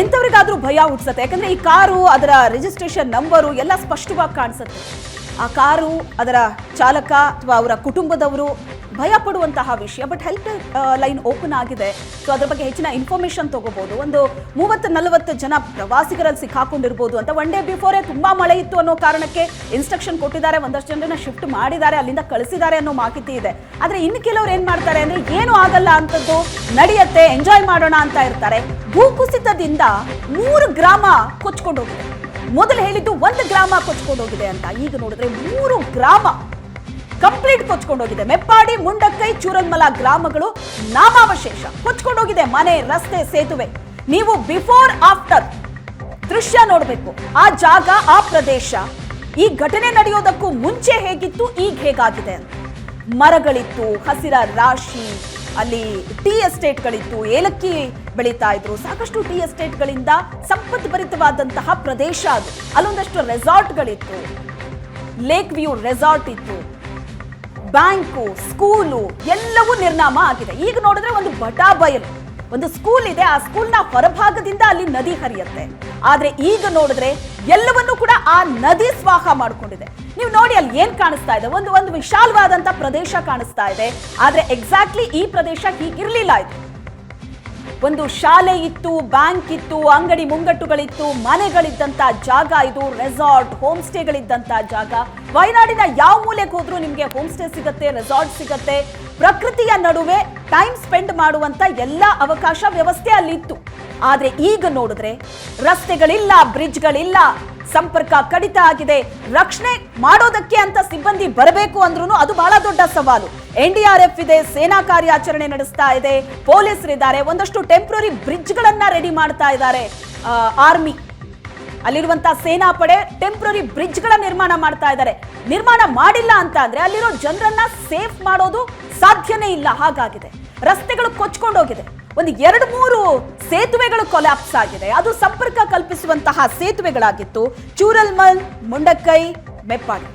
ಎಂಥವ್ರಿಗಾದ್ರೂ ಭಯ ಹುಟ್ಟಿಸುತ್ತೆ. ಯಾಕಂದ್ರೆ ಈ ಕಾರು ಅದರ ರಿಜಿಸ್ಟ್ರೇಷನ್ ನಂಬರು ಎಲ್ಲ ಸ್ಪಷ್ಟವಾಗಿ ಕಾಣಿಸುತ್ತೆ. ಆ ಕಾರು ಅದರ ಚಾಲಕ ಅಥವಾ ಅವರ ಕುಟುಂಬದವರು ಭಯ ಪಡುವಂತಹ ವಿಷಯ ಬಟ್ ಹೆಲ್ಪ್ ಲೈನ್ ಓಪನ್ ಆಗಿದೆ. ಸೊ ಅದ್ರ ಬಗ್ಗೆ ಹೆಚ್ಚಿನ ಇನ್ಫಾರ್ಮೇಶನ್ ತಗೋಬಹುದು ಒಂದು ಮೂವತ್ತು, ನಲವತ್ತು ಜನ ಪ್ರವಾಸಿಗರಲ್ಲಿ ಸಿಕ್ಕಾಕೊಂಡಿರ್ಬೋದು ಅಂತ ಒನ್ ಡೇ ಬಿಫೋರೇ ತುಂಬಾ ಮಳೆ ಇತ್ತು ಅನ್ನೋ ಕಾರಣಕ್ಕೆ ಇನ್ಸ್ಟ್ರಕ್ಷನ್ ಕೊಟ್ಟಿದ್ದಾರೆ. ಒಂದಷ್ಟು ಜನರನ್ನ ಶಿಫ್ಟ್ ಮಾಡಿದ್ದಾರೆ, ಅಲ್ಲಿಂದ ಕಳಿಸಿದ್ದಾರೆ ಅನ್ನೋ ಮಾಹಿತಿ ಇದೆ. ಆದ್ರೆ ಇನ್ನು ಕೆಲವರು ಏನ್ ಮಾಡ್ತಾರೆ ಅಂದ್ರೆ, ಏನು ಆಗಲ್ಲ ಅಂತದ್ದು, ನಡೆಯುತ್ತೆ ಎಂಜಾಯ್ ಮಾಡೋಣ ಅಂತ ಇರ್ತಾರೆ. ಭೂಕುಸಿತದಿಂದ ಮೂರು ಗ್ರಾಮ ಕೊಚ್ಕೊಂಡು ಹೋಗಿದೆ ಮೊದಲು ಹೇಳಿದ್ದು ಒಂದು ಗ್ರಾಮ ಕೊಚ್ಕೊಂಡು ಹೋಗಿದೆ ಅಂತ. ಈಗ ನೋಡಿದ್ರೆ ಮೂರು ಗ್ರಾಮ ಕಂಪ್ಲೀಟ್ ಕೊಚ್ಕೊಂಡೋಗಿದೆ. ಮೆಪ್ಪಾಡಿ, ಮುಂಡಕ್ಕೈ ಚೂರಲ್ಮಲ ಗ್ರಾಮಗಳು ನಾಮಾವಶೇಷ. ಕೊಚ್ಕೊಂಡೋಗಿದೆ ಮನೆ, ರಸ್ತೆ, ಸೇತುವೆ. ನೀವು ಬಿಫೋರ್, ಆಫ್ಟರ್ ದೃಶ್ಯ ನೋಡಬೇಕು. ಆ ಜಾಗ, ಆ ಪ್ರದೇಶ. ಈ ಘಟನೆ ನಡೆಯೋದಕ್ಕೂ ಮುಂಚೆ ಹೇಗಿತ್ತು, ಈಗ ಹೇಗಾಗಿದೆ? ಅಂತ ಮರಗಳಿತ್ತು, ಹಸಿರ ರಾಶಿ, ಅಲ್ಲಿ ಟೀ ಎಸ್ಟೇಟ್ಗಳಿತ್ತು, ಏಲಕ್ಕಿ ಬೆಳೀತಾ ಇದ್ರು. ಸಾಕಷ್ಟು ಟೀ ಎಸ್ಟೇಟ್ಗಳಿಂದ ಸಂಪದ್ಭರಿತವಾದಂತಹ ಪ್ರದೇಶ ಅದು. ಅಲ್ಲೊಂದಷ್ಟು ರೆಸಾರ್ಟ್ಗಳಿತ್ತು. ಲೇಕ್ ವ್ಯೂ ರೆಸಾರ್ಟ್ ಇತ್ತು. ಬ್ಯಾಂಕು, ಸ್ಕೂಲು, ಎಲ್ಲವೂ ನಿರ್ನಾಮ ಆಗಿದೆ. ಈಗ ನೋಡಿದ್ರೆ ಒಂದು ಬಟಾ ಬಯಲು. ಒಂದು ಸ್ಕೂಲ್ ಇದೆ, ಆ ಸ್ಕೂಲ್ನ ಹೊರಭಾಗದಿಂದ ಅಲ್ಲಿ ನದಿ ಹರಿಯುತ್ತೆ. ಆದ್ರೆ ಈಗ ನೋಡಿದ್ರೆ ಎಲ್ಲವನ್ನೂ ಕೂಡ ಆ ನದಿ ಸ್ವಾಹ ಮಾಡಿಕೊಂಡಿದೆ. ನೀವು ನೋಡಿ ಅಲ್ಲಿ ಏನ್ ಕಾಣಿಸ್ತಾ ಇದೆ? ಒಂದು ಒಂದು ವಿಶಾಲವಾದಂತ ಪ್ರದೇಶ ಕಾಣಿಸ್ತಾ ಇದೆ. ಆದ್ರೆ ಎಕ್ಸಾಕ್ಟ್ಲಿ ಈ ಪ್ರದೇಶ ಹೀಗಿರ್ಲಿಲ್ಲ ಇದು. ಒಂದು ಶಾಲೆ ಇತ್ತು, ಬ್ಯಾಂಕ್ ಇತ್ತು, ಅಂಗಡಿ ಮುಂಗಟ್ಟುಗಳಿತ್ತು, ಮನೆಗಳಿದ್ದಂಥ ಜಾಗ ಇದು ರೆಸಾರ್ಟ್ ಹೋಮ್ ಸ್ಟೇಗಳಿದ್ದಂಥ ಜಾಗ. ವಯನಾಡಿನ ಯಾವ ಮೂಲೆಗೆ ಹೋದ್ರೂ ನಿಮಗೆ ಹೋಮ್ ಸ್ಟೇ ಸಿಗತ್ತೆ ರೆಸಾರ್ಟ್ ಸಿಗತ್ತೆ. ಪ್ರಕೃತಿಯ ನಡುವೆ ಟೈಮ್ ಸ್ಪೆಂಡ್ ಮಾಡುವಂತ ಎಲ್ಲ ಅವಕಾಶ ವ್ಯವಸ್ಥೆ ಅಲ್ಲಿತ್ತು. ಆದ್ರೆ ಈಗ ನೋಡಿದ್ರೆ ರಸ್ತೆಗಳಿಲ್ಲ ಬ್ರಿಡ್ಜ್ಗಳಿಲ್ಲ ಸಂಪರ್ಕ ಕಡಿತ ಆಗಿದೆ. ರಕ್ಷಣೆ ಮಾಡೋದಕ್ಕೆ ಅಂತ ಸಿಬ್ಬಂದಿ ಬರಬೇಕು ಅಂದ್ರೂ ಅದು ಬಹಳ ದೊಡ್ಡ ಸವಾಲು. ಎನ್ ಡಿ ಆರ್ ಎಫ್ ಇದೆ, ಸೇನಾ ಕಾರ್ಯಾಚರಣೆ ನಡೆಸ್ತಾ ಇದೆ, ಪೊಲೀಸರಿದ್ದಾರೆ, ಒಂದಷ್ಟು ಟೆಂಪ್ರರಿ ಬ್ರಿಡ್ಜ್ಗಳನ್ನ ರೆಡಿ ಮಾಡ್ತಾ ಇದ್ದಾರೆ ಆರ್ಮಿ ಅಲ್ಲಿರುವಂತ ಸೇನಾ ಪಡೆ ಟೆಂಪ್ರರಿ ಬ್ರಿಡ್ಜ್ಗಳ ನಿರ್ಮಾಣ ಮಾಡ್ತಾ ಇದ್ದಾರೆ. ನಿರ್ಮಾಣ ಮಾಡಿಲ್ಲ ಅಂತ ಅಂದ್ರೆ ಅಲ್ಲಿರೋ ಜನರನ್ನ ಸೇಫ್ ಮಾಡೋದು ಸಾಧ್ಯನೇ ಇಲ್ಲ. ಹಾಗಾಗಿದೆ. ರಸ್ತೆಗಳು ಕೊಚ್ಕೊಂಡೋಗಿದೆ. ಒಂದು ಎರಡು ಮೂರು ಸೇತುವೆಗಳು ಕೊಲಾಪ್ಸ್ ಆಗಿದೆ. ಅದು ಸಂಪರ್ಕ ಕಲ್ಪಿಸುವಂತಹ ಸೇತುವೆಗಳಾಗಿತ್ತು. ಚೂರಲ್ಮಲ್, ಮುಂಡಕ್ಕೈ, ಮೆಪ್ಪಾಡಿ.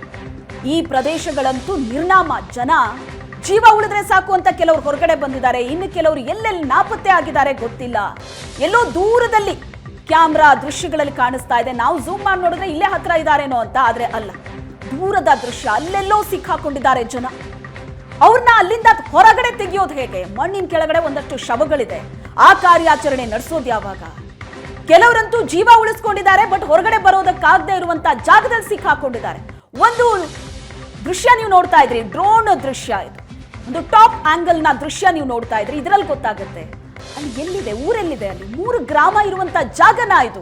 ಈ ಪ್ರದೇಶಗಳಂತೂ ನಿರ್ನಾಮ ಜನ. ಜೀವ ಉಳಿದ್ರೆ ಸಾಕು ಅಂತ ಕೆಲವರು ಹೊರಗಡೆ ಬಂದಿದ್ದಾರೆ. ಇನ್ನು ಕೆಲವರು ಎಲ್ಲೆಲ್ಲಿ ನಾಪತ್ತೆ ಆಗಿದ್ದಾರೆ ಗೊತ್ತಿಲ್ಲ. ಎಲ್ಲೋ ದೂರದಲ್ಲಿ ಕ್ಯಾಮ್ರಾ ದೃಶ್ಯಗಳಲ್ಲಿ ಕಾಣಿಸ್ತಾ ಇದೆ. ನಾವು ಝೂಮ್ ಮಾಡಿ ನೋಡಿದ್ರೆ ಇಲ್ಲೇ ಹತ್ರ ಇದ್ದಾರೇನೋ ಅಂತ, ಆದ್ರೆ ಅಲ್ಲ. ದೂರದ ದೃಶ್ಯ, ಅಲ್ಲೆಲ್ಲೋ ಸಿಕ್ಕಾಕೊಂಡಿದ್ದಾರೆ ಜನ. ಅವ್ರನ್ನ ಅಲ್ಲಿಂದ ಹೊರಗಡೆ ತೆಗೆಯೋದು ಹೇಗೆ? ಮಣ್ಣಿನ ಕೆಳಗಡೆ ಒಂದಷ್ಟು ಶವಗಳಿದೆ. ಆ ಕಾರ್ಯಾಚರಣೆ ನಡೆಸೋದು ಯಾವಾಗ? ಕೆಲವರಂತೂ ಜೀವ ಉಳಿಸ್ಕೊಂಡಿದ್ದಾರೆ, ಬಟ್ ಹೊರಗಡೆ ಬರೋದಕ್ಕಾಗದೇ ಇರುವಂತ ಜಾಗದಲ್ಲಿ ಸಿಕ್ಕಾಕೊಂಡಿದ್ದಾರೆ ಒಂದು ದೃಶ್ಯ ನೀವು ನೋಡ್ತಾ ಇದ್ರಿ ಡ್ರೋನ್ ದೃಶ್ಯ ಇದು. ಒಂದು ಟಾಪ್ ಆಂಗಲ್ನ ದೃಶ್ಯ ನೀವು ನೋಡ್ತಾ ಇದ್ರಿ, ಇದರಲ್ಲಿ ಗೊತ್ತಾಗುತ್ತೆ. ಅಲ್ಲಿ ಎಲ್ಲಿದೆ? ಊರೆಲ್ಲಿದೆ ಅಲ್ಲಿ? ಮೂರು ಗ್ರಾಮ ಇರುವಂತ ಜಾಗನ ಇದು?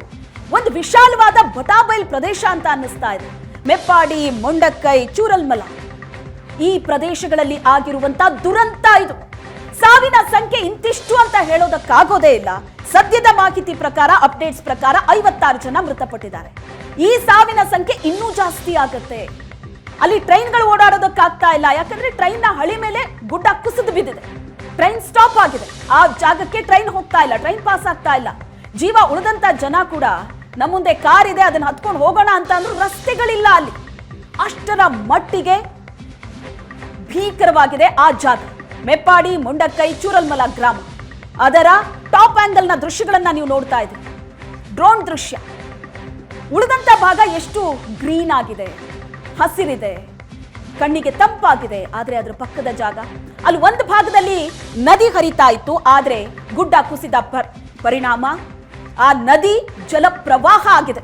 ಒಂದು ವಿಶಾಲವಾದ ಬಟಾಬೈಲ್ ಪ್ರದೇಶ ಅಂತ ಅನ್ನಿಸ್ತಾ ಇದೆ. ಮೆಪ್ಪಾಡಿ, ಮೊಂಡಕ್ಕೈ, ಚೂರಲ್ಮಲ. ಈ ಪ್ರದೇಶಗಳಲ್ಲಿ ಆಗಿರುವಂತ ದುರಂತ ಇದು. ಸಾವಿನ ಸಂಖ್ಯೆ ಇಂತಿಷ್ಟು ಅಂತ ಹೇಳೋದಕ್ಕಾಗೋದೇ ಇಲ್ಲ. ಸದ್ಯದ ಮಾಹಿತಿ ಪ್ರಕಾರ, ಅಪ್ಡೇಟ್ಸ್ ಪ್ರಕಾರ ಐವತ್ತಾರು ಜನ ಮೃತಪಟ್ಟಿದ್ದಾರೆ. ಈ ಸಾವಿನ ಸಂಖ್ಯೆ ಇನ್ನೂ ಜಾಸ್ತಿ ಆಗತ್ತೆ. ಅಲ್ಲಿ ಟ್ರೈನ್ಗಳು ಓಡಾಡೋದಕ್ಕಾಗ್ತಾ ಇಲ್ಲ. ಯಾಕಂದ್ರೆ ಟ್ರೈನ್ನ ಹಳಿ ಮೇಲೆ ಗುಡ್ಡ ಕುಸಿದು ಬಿದ್ದಿದೆ. ಟ್ರೈನ್ ಸ್ಟಾಪ್ ಆಗಿದೆ. ಆ ಜಾಗಕ್ಕೆ ಟ್ರೈನ್ ಹೋಗ್ತಾ ಇಲ್ಲ. ಟ್ರೈನ್ ಪಾಸ್ ಆಗ್ತಾ ಇಲ್ಲ. ಜೀವ ಉಳಿದಂತ ಜನ ಕೂಡ ನಮ್ಮ ಮುಂದೆ ಕಾರ್ ಇದೆ ಅದನ್ನ ಹತ್ಕೊಂಡು ಹೋಗೋಣ ಅಂತ ಅಂದ್ರೂ ರಸ್ತೆಗಳಿಲ್ಲ ಅಲ್ಲಿ. ಅಷ್ಟರ ಮಟ್ಟಿಗೆ ಭೀಕರವಾಗಿದೆ ಆ ಜಾಗ ಮೆಪ್ಪಾಡಿ, ಮುಂಡಕ್ಕೈ, ಚೂರಲ್ಮಲ ಗ್ರಾಮ. ಅದರ ಟಾಪ್ ಆಂಗಲ್ನ ದೃಶ್ಯಗಳನ್ನ ನೀವು ನೋಡ್ತಾ ಇದ್ದೀರಿ. ಡ್ರೋನ್ ದೃಶ್ಯ. ಉಳಿದಂತ ಭಾಗ ಎಷ್ಟು ಗ್ರೀನ್ ಆಗಿದೆ, ಹಸಿರಿದೆ, ಕಣ್ಣಿಗೆ ತಂಪಾಗಿದೆ, ಆದ್ರೆ ಅದರ ಪಕ್ಕದ ಜಾಗ. ಅಲ್ಲಿ ಒಂದು ಭಾಗದಲ್ಲಿ ನದಿ ಹರಿತಾ ಇತ್ತು, ಆದ್ರೆ ಗುಡ್ಡ ಕುಸಿದ ಪರಿಣಾಮ. ಆ ನದಿ ಜಲಪ್ರವಾಹ ಆಗಿದೆ.